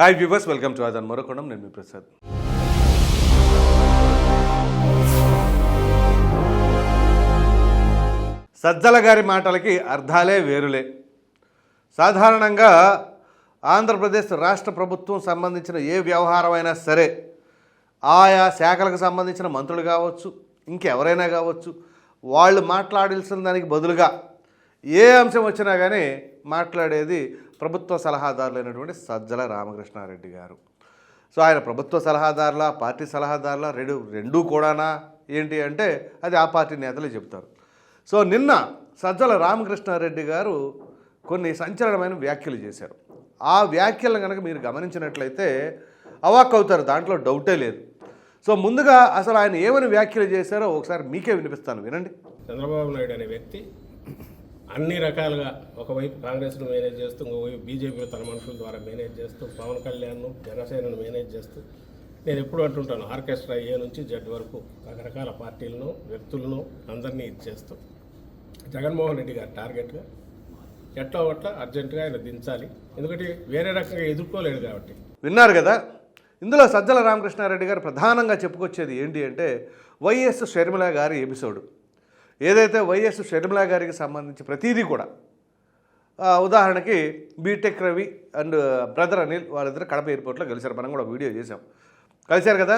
Hi viewers welcome to ఆదాన్ మరొకొండం నేను మీ ప్రసాద్ సజ్జల గారి మాటలకి అర్థాలే వేరులే. సాధారణంగా ఆంధ్రప్రదేశ్ రాష్ట్ర ప్రభుత్వం సంబంధించిన ఏ వ్యవహారమైనా సరే ఆయా శాఖలకు సంబంధించిన మంత్రులు కావచ్చు ఇంకెవరైనా కావచ్చు వాళ్ళు మాట్లాడాల్సిన దానికి బదులుగా ఏ అంశం వచ్చినా కానీ మాట్లాడేది ప్రభుత్వ సలహాదారులైనటువంటి సజ్జల రామకృష్ణారెడ్డి గారు. సో ఆయన ప్రభుత్వ సలహాదారుల పార్టీ సలహాదారుల రెండు రెండూ కూడానా? ఏంటి అంటే అది ఆ పార్టీ నేతలే చెప్తారు సో నిన్న సజ్జల రామకృష్ణారెడ్డి గారు కొన్ని సంచలనమైన వ్యాఖ్యలు చేశారు. ఆ వ్యాఖ్యలను కనుక మీరు గమనించినట్లయితే అవాక్ అవుతారు దాంట్లో డౌటే లేదు. సో ముందుగా అసలు ఆయన ఏమని వ్యాఖ్యలు చేశారో ఒకసారి మీకే వినిపిస్తాను వినండి. చంద్రబాబు నాయుడు అనే వ్యక్తి అన్ని రకాలుగా ఒకవైపు కాంగ్రెస్ను మేనేజ్ చేస్తూ ఇంకోవైపు బీజేపీ తన మనుషుల ద్వారా మేనేజ్ చేస్తూ పవన్ కళ్యాణ్ను జనసేనను మేనేజ్ చేస్తూ నేను ఎప్పుడు అంటుంటాను ఆర్కెస్ట్రా ఏ నుంచి జడ్ వరకు రకరకాల పార్టీలను వ్యక్తులను అందరినీ ఇచ్చేస్తూ జగన్మోహన్ రెడ్డి గారు టార్గెట్గా ఎట్లా ఒట్ల అర్జెంటుగా ఆయన దించాలి. ఎందుకంటే వేరే రకంగా ఎదుర్కోలేడు కాబట్టి. విన్నారు కదా ఇందులో సజ్జల రామకృష్ణారెడ్డి గారు ప్రధానంగా చెప్పుకొచ్చేది ఏంటి అంటే వైఎస్ షర్మిల గారి ఎపిసోడ్. ఏదైతే వైఎస్ షర్మిలా గారికి సంబంధించి ప్రతిదీ కూడా ఉదాహరణకి B Tech Ravi and brother Anil వాళ్ళిద్దరు కడప ఎయిర్పోర్ట్లో కలిశారు. మనం కూడా ఒక వీడియో చేసాం కలిశారు కదా?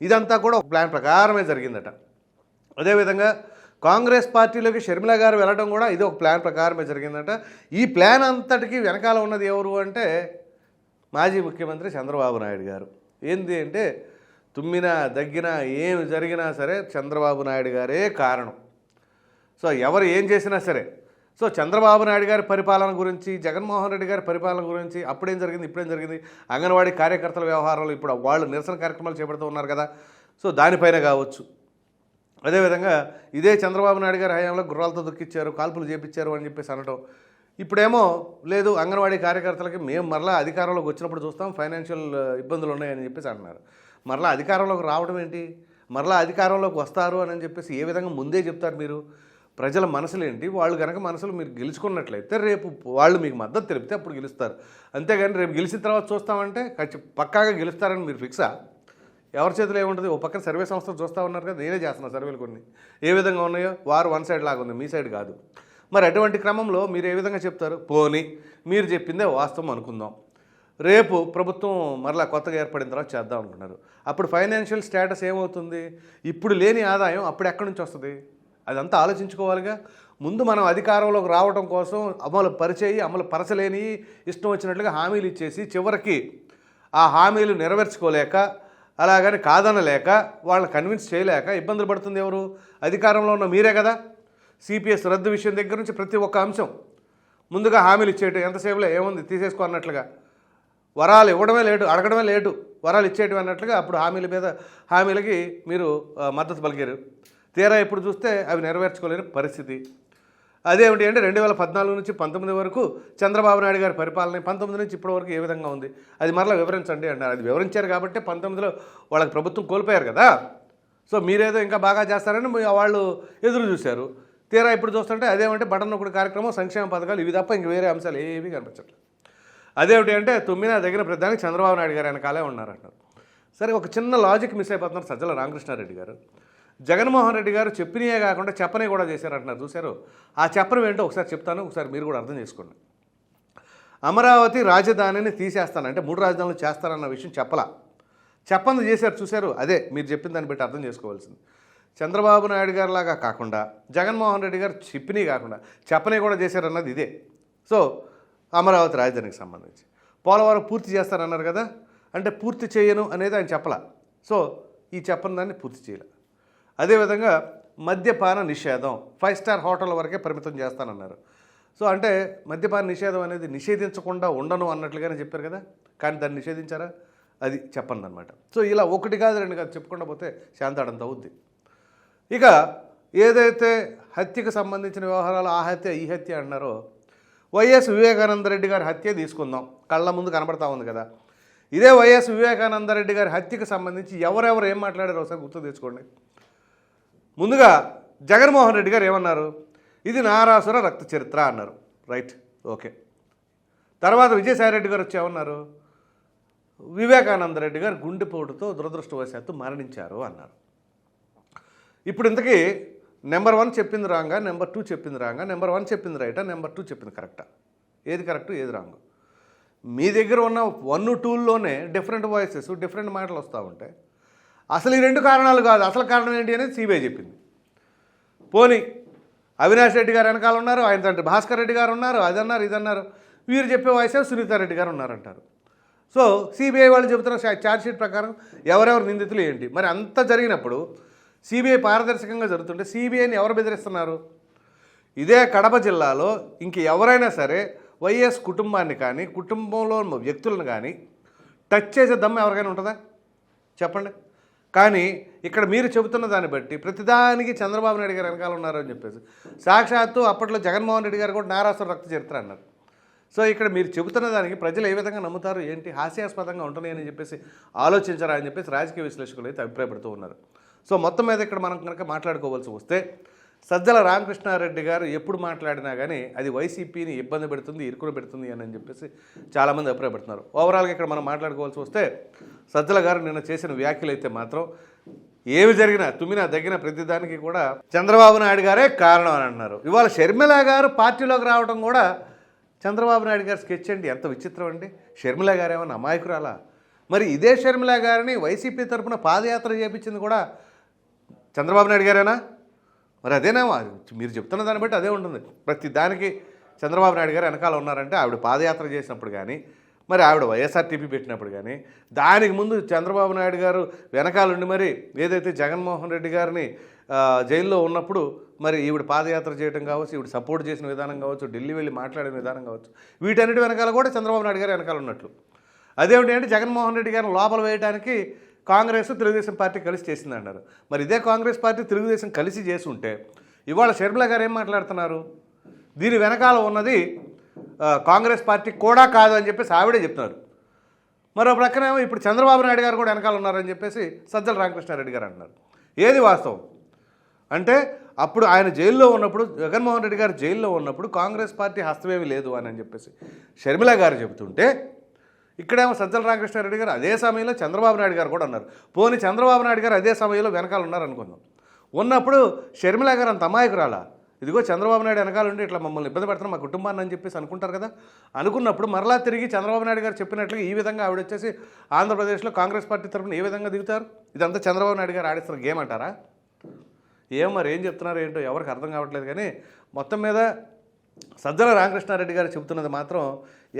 ఇదంతా కూడా ఒక ప్లాన్ ప్రకారమే జరిగిందట. అదేవిధంగా కాంగ్రెస్ పార్టీలోకి షర్మిల గారు వెళ్ళడం కూడా ఇది ఒక ప్లాన్ ప్రకారమే జరిగిందట. ఈ ప్లాన్ అంతటికి వెనకాల ఉన్నది ఎవరు అంటే మాజీ ముఖ్యమంత్రి చంద్రబాబు నాయుడు గారు. ఏంది అంటే తుమ్మినా దగ్గినా ఏమి జరిగినా సరే చంద్రబాబు నాయుడు గారే కారణం. సో ఎవరు ఏం చేసినా సరే. సో చంద్రబాబు నాయుడు గారి పరిపాలన గురించి జగన్మోహన్ రెడ్డి గారి పరిపాలన గురించి అప్పుడేం జరిగింది ఇప్పుడేం జరిగింది అంగన్వాడీ కార్యకర్తల వ్యవహారాలు ఇప్పుడు వాళ్ళు నిరసన కార్యక్రమాలు చేపడుతూ ఉన్నారు కదా. సో దానిపైన కావచ్చు. అదేవిధంగా ఇదే చంద్రబాబు నాయుడు గారి హయాంలో గుర్రాలతో దుక్కిచ్చారు కాల్పులు చేపించారు అని చెప్పేసి అనడం ఇప్పుడేమో లేదు అంగన్వాడీ కార్యకర్తలకి మేము మరలా అధికారంలోకి వచ్చినప్పుడు చూస్తాం ఫైనాన్షియల్ ఇబ్బందులు ఉన్నాయని చెప్పేసి అంటున్నారు. మరలా అధికారంలోకి రావడం ఏంటి? మరలా అధికారంలోకి వస్తారు అని చెప్పేసి ఏ విధంగా ముందే చెప్తారు మీరు? ప్రజల మనసులేంటి? వాళ్ళు కనుక మనసులు మీరు గెలుచుకున్నట్లయితే రేపు వాళ్ళు మీకు మద్దతు తెలిపితే అప్పుడు గెలుస్తారు. అంతేగాని రేపు గెలిచిన తర్వాత చూస్తామంటే ఖచ్చి పక్కాగా గెలుస్తారని మీరు ఫిక్సా? ఎవరి చేతిలో ఏముంటుంది? ఓ పక్కన సర్వే సంస్థలు చూస్తూ ఉన్నారు కదా నేనే చేస్తున్నా సర్వేలు కొన్ని. ఏ విధంగా ఉన్నాయో? వారు వన్ సైడ్ లాగా ఉంది మీ సైడ్ కాదు. మరి అటువంటి క్రమంలో మీరు ఏ విధంగా చెప్తారు? పోని మీరు చెప్పిందే వాస్తవం అనుకుందాం. రేపు ప్రభుత్వం మరలా కొత్తగా ఏర్పడిన తర్వాత చేద్దాం అనుకున్నారు. అప్పుడు ఫైనాన్షియల్ స్టేటస్ ఏమవుతుంది? ఇప్పుడు లేని ఆదాయం అప్పుడు ఎక్కడి నుంచి వస్తుంది? అదంతా ఆలోచించుకోవాలిగా. ముందు మనం అధికారంలోకి రావడం కోసం అమలు పరిచేయి అమలు పరచలేని ఇష్టం వచ్చినట్లుగా హామీలు ఇచ్చేసి చివరికి ఆ హామీలు నెరవేర్చుకోలేక అలాగని కాదనలేక వాళ్ళని కన్విన్స్ చేయలేక ఇబ్బందులు పడుతుంది ఎవరు? అధికారంలో ఉన్న మీరే కదా. సిపిఎస్ రద్దు విషయం దగ్గర నుంచి ప్రతి ఒక్క అంశం ముందుగా హామీలు ఇచ్చేయటం ఎంతసేపులో ఏముంది? తీసేసుకో అన్నట్లుగా. వరాలు ఇవ్వడమే లేటు అడగడమే లేటు వరాలు ఇచ్చేయటం అన్నట్లుగా అప్పుడు హామీల మీద హామీలకి మీరు మద్దతు పలికారు. తీరా ఇప్పుడు చూస్తే అవి నెరవేర్చుకోలేని పరిస్థితి. అదేమిటి అంటే రెండు వేల పద్నాలుగు నుంచి పంతొమ్మిది వరకు చంద్రబాబు నాయుడు గారి పరిపాలన పంతొమ్మిది నుంచి ఇప్పటి వరకు ఏ విధంగా ఉంది? అది మరలా వివరించండి అన్నారు. అది వివరించారు కాబట్టి పంతొమ్మిదిలో వాళ్ళకి ప్రభుత్వం కోల్పోయారు కదా. సో మీరేదో ఇంకా బాగా చేస్తారని వాళ్ళు ఎదురు చూశారు. తీరా ఇప్పుడు చూస్తుంటే అదేమంటే బటన్ ఒకటి కార్యక్రమం సంక్షేమ పథకాలు ఇవి తప్ప ఇంక వేరే అంశాలు ఏవి కనిపించట్లేదు. అదేమిటి అంటే తుమ్మిన దగ్గర ప్రధానికి చంద్రబాబు నాయుడు గారు వెనకాలే ఉన్నారంటారు. సరే ఒక చిన్న లాజిక్ మిస్ అయిపోతున్నారు సజ్జల రామకృష్ణారెడ్డి గారు. జగన్మోహన్ రెడ్డి గారు చెప్పినయే కాకుండా చెప్పనే కూడా చేశారంటున్నారు. చూశారు? ఆ చెప్పడం ఏంటో ఒకసారి చెప్తాను ఒకసారి మీరు కూడా అర్థం చేసుకోండి. అమరావతి రాజధానిని తీసేస్తాను. అంటే మూడు రాజధానులు చేస్తారన్న విషయం చెప్పలా. చెప్పంది చేశారు చూశారు? అదే మీరు చెప్పిన దాన్ని బట్టి అర్థం చేసుకోవాల్సింది. చంద్రబాబు నాయుడు గారిలాగా కాకుండా జగన్మోహన్ రెడ్డి గారు చెప్పినీ కాకుండా చెప్పనే కూడా చేశారన్నది ఇదే. సో అమరావతి రాజధానికి సంబంధించి. పోలవరం పూర్తి చేస్తారన్నారు కదా? అంటే పూర్తి చేయను అనేది ఆయన చెప్పలా. సో ఈ చెప్పని దాన్ని పూర్తి చేయలే. అదేవిధంగా మద్యపాన నిషేధం ఫైవ్ స్టార్ హోటల్ వరకే పరిమితం చేస్తానన్నారు. సో అంటే మద్యపాన నిషేధం అనేది నిషేధించకుండా ఉండను అన్నట్లుగానే చెప్పారు కదా? కానీ దాన్ని నిషేధించారా? అది చెప్పండి అనమాట సో ఇలా ఒకటి కాదు రెండు కాదు చెప్పకుండా పోతే శాంతాడంత అవుద్ది. ఇక ఏదైతే హత్యకు సంబంధించిన వ్యవహారాలు ఆ హత్య ఈ హత్య అన్నారో వైఎస్ వివేకానంద రెడ్డి గారి హత్య తీసుకుందాం. కళ్ళ ముందు కనబడతా ఉంది కదా. ఇదే వైఎస్ వివేకానంద రెడ్డి గారి హత్యకు సంబంధించి ఎవరెవరు ఏం మాట్లాడారో ఒకసారి గుర్తు తెచ్చుకోండి. ముందుగా జగన్మోహన్ రెడ్డి గారు ఏమన్నారు? ఇది నారాసుర రక్త చరిత్ర అన్నారు. Right okay. తర్వాత విజయసాయి రెడ్డి గారు వచ్చి ఏమన్నారు? వివేకానంద రెడ్డి గారు గుండెపోటుతో దురదృష్టవశాత్తు మరణించారు అన్నారు. ఇప్పుడు ఇంతకీ నెంబర్ వన్ చెప్పింది రాంగా నెంబర్ టూ చెప్పింది రాంగా నెంబర్ వన్ చెప్పింది రైటా నెంబర్ టూ చెప్పింది కరెక్టా? ఏది కరెక్ట్ ఏది రాంగ్? మీ దగ్గర ఉన్న వన్ టూల్లోనే డిఫరెంట్ వాయిసెస్ డిఫరెంట్ మాటలు వస్తూ ఉంటాయి. అసలు ఈ రెండు కారణాలు కాదు. అసలు కారణం ఏంటి అనేది సిబిఐ చెప్పింది. పోనీ అవినాష్ రెడ్డి గారు వెనకాల ఉన్నారు ఆయన తండ్రి భాస్కర్ రెడ్డి గారు ఉన్నారు అది అన్నారు ఇది అన్నారు. వీరు చెప్పే వాయిసే సునీతారెడ్డి గారు ఉన్నారంటారు. సో సిబిఐ వాళ్ళు చెబుతున్న ఛార్జ్షీట్ షీట్ ప్రకారం ఎవరెవరు నిందితులు ఏంటి? మరి అంత జరిగినప్పుడు సిబిఐ పారదర్శకంగా జరుగుతుంటే సిబిఐని ఎవరు బెదిరిస్తున్నారు? ఇదే కడప జిల్లాలో ఇంక ఎవరైనా సరే వైఎస్ కుటుంబాన్ని కానీ కుటుంబంలో వ్యక్తులను కానీ టచ్ చేసే దమ్ము ఎవరికైనా ఉంటుందా? చెప్పండి. కానీ ఇక్కడ మీరు చెబుతున్న దాన్ని బట్టి ప్రతిదానికి చంద్రబాబు నాయుడు గారు వెనకాల ఉన్నారు అని చెప్పేసి. సాక్షాత్తు అప్పట్లో జగన్మోహన్ రెడ్డి గారు కూడా నారాసుర రక్త చరిత్ర అన్నారు. సో ఇక్కడ మీరు చెబుతున్న దానికి ప్రజలు ఏ విధంగా నమ్ముతారు? ఏంటి? హాస్యాస్పదంగా ఉంటున్నాయని చెప్పేసి ఆలోచించరా అని చెప్పేసి రాజకీయ విశ్లేషకులు అయితే అభిప్రాయపడుతూ ఉన్నారు. సో మొత్తం మీద ఇక్కడ మనం కనుక మాట్లాడుకోవాల్సి వస్తే సజ్జల రామకృష్ణారెడ్డి గారు ఎప్పుడు మాట్లాడినా కానీ అది వైసీపీని ఇబ్బంది పెడుతుంది ఇరుకులు పెడుతుంది అని చెప్పేసి చాలామంది అభిప్రాయపడుతున్నారు. ఓవరాల్గా ఇక్కడ మనం మాట్లాడుకోవాల్సి వస్తే సజ్జల గారు నిన్న చేసిన వ్యాఖ్యలు అయితే మాత్రం ఏమి జరిగినా తుమ్మినా దగ్గిన ప్రతిదానికి కూడా చంద్రబాబు నాయుడు గారే కారణం అని అన్నారు. ఇవాళ షర్మిల గారు పార్టీలోకి రావడం కూడా చంద్రబాబు నాయుడు గారి స్కెచ్ అండి. ఎంత విచిత్రం అండి. షర్మిల గారు ఏమన్నా అమాయకురాలా? మరి ఇదే షర్మిల గారిని వైసీపీ తరపున పాదయాత్ర చేపించింది కూడా చంద్రబాబు నాయుడు గారేనా? మరి అదేనా? మీరు చెప్తున్న దాన్ని బట్టి అదే ఉంటుంది. ప్రతి దానికి చంద్రబాబు నాయుడు గారు వెనకాల ఉన్నారంటే ఆవిడ పాదయాత్ర చేసినప్పుడు కానీ మరి ఆవిడ వైఎస్ఆర్టీపీ పెట్టినప్పుడు కానీ దానికి ముందు చంద్రబాబు నాయుడు గారు వెనకాలండి మరి ఏదైతే జగన్మోహన్ రెడ్డి గారిని జైల్లో ఉన్నప్పుడు మరి ఈవిడ పాదయాత్ర చేయడం కావచ్చు ఈవిడ సపోర్ట్ చేసిన విధానం కావచ్చు ఢిల్లీ వెళ్ళి మాట్లాడిన విధానం కావచ్చు వీటన్నిటి వెనకాల కూడా చంద్రబాబు నాయుడు గారు వెనకాల ఉన్నట్లు. అదేమిటి అంటే జగన్మోహన్ రెడ్డి గారిని లోపల వేయడానికి కాంగ్రెస్ తెలుగుదేశం పార్టీ కలిసి చేసింది అన్నారు మరి ఇదే కాంగ్రెస్ పార్టీ తెలుగుదేశం కలిసి చేసి ఉంటే ఇవాళ షర్మిల గారు ఏం మాట్లాడుతున్నారు? దీని వెనకాల ఉన్నది కాంగ్రెస్ పార్టీ కూడా కాదు అని చెప్పేసి ఆవిడే చెప్తున్నారు. మరో ప్రక్కనేమో ఇప్పుడు చంద్రబాబు నాయుడు గారు కూడా వెనకాల ఉన్నారని చెప్పేసి సజ్జల రామకృష్ణారెడ్డి గారు అంటున్నారు. ఏది వాస్తవం? అంటే అప్పుడు ఆయన జైల్లో ఉన్నప్పుడు జగన్మోహన్ రెడ్డి గారు జైల్లో ఉన్నప్పుడు కాంగ్రెస్ పార్టీ హస్తమేమి లేదు అని అని చెప్పేసి షర్మిల గారు చెబుతుంటే ఇక్కడేమో సజ్జల రామకృష్ణారెడ్డి గారు అదే సమయంలో చంద్రబాబు నాయుడు గారు కూడా ఉన్నారు పోనీ చంద్రబాబు నాయుడు గారు అదే సమయంలో వెనకాల ఉన్నారనుకుందాం ఉన్నప్పుడు షర్మిల గారు అంత అమాయకురాలా? ఇదిగో చంద్రబాబు నాయుడు వెనకాల ఉండి ఇట్లా మమ్మల్ని ఇబ్బంది పెడుతున్నా మా కుటుంబాన్ని అని చెప్పేసి అనుకుంటారు కదా? అనుకున్నప్పుడు మరలా తిరిగి చంద్రబాబు నాయుడు గారు చెప్పినట్లుగా ఈ విధంగా ఆవిడ వచ్చేసి ఆంధ్రప్రదేశ్లో కాంగ్రెస్ పార్టీ తరఫున ఏ విధంగా దిగుతారు? ఇదంతా చంద్రబాబు నాయుడు గారు ఆడిస్తున్న గేమ్ అంటారా? ఏం మరి ఏం చెప్తున్నారు ఏంటో ఎవరికి అర్థం కావట్లేదు కానీ మొత్తం మీద సజ్జల రామకృష్ణారెడ్డి గారు చెబుతున్నది మాత్రం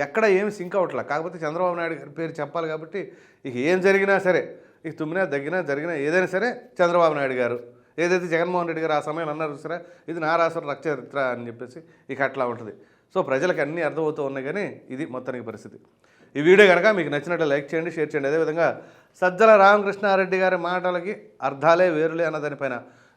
ఎక్కడ ఏమి సింక్ అవ్వట్లేదు కాకపోతే చంద్రబాబు నాయుడు గారి పేరు చెప్పాలి కాబట్టి ఇక ఏం జరిగినా సరే ఇక తుమ్మినా దగ్గినా జరిగినా ఏదైనా సరే చంద్రబాబు నాయుడు గారు. ఏదైతే జగన్మోహన్ రెడ్డి గారు ఆ సమయంలో అన్నారు సరే ఇది నా రాష్ట్ర చరిత్ర అని చెప్పేసి ఇక అట్లా ఉంటుంది. సో ప్రజలకు అన్నీ అర్థమవుతూ ఉన్నాయి కానీ ఇది మొత్తానికి పరిస్థితి. ఈ వీడియో కనుక మీకు నచ్చినట్లు లైక్ చేయండి షేర్ చేయండి. అదేవిధంగా సజ్జల రామకృష్ణారెడ్డి గారి మాటలకి అర్థాలే వేరులే అన్న దానిపైన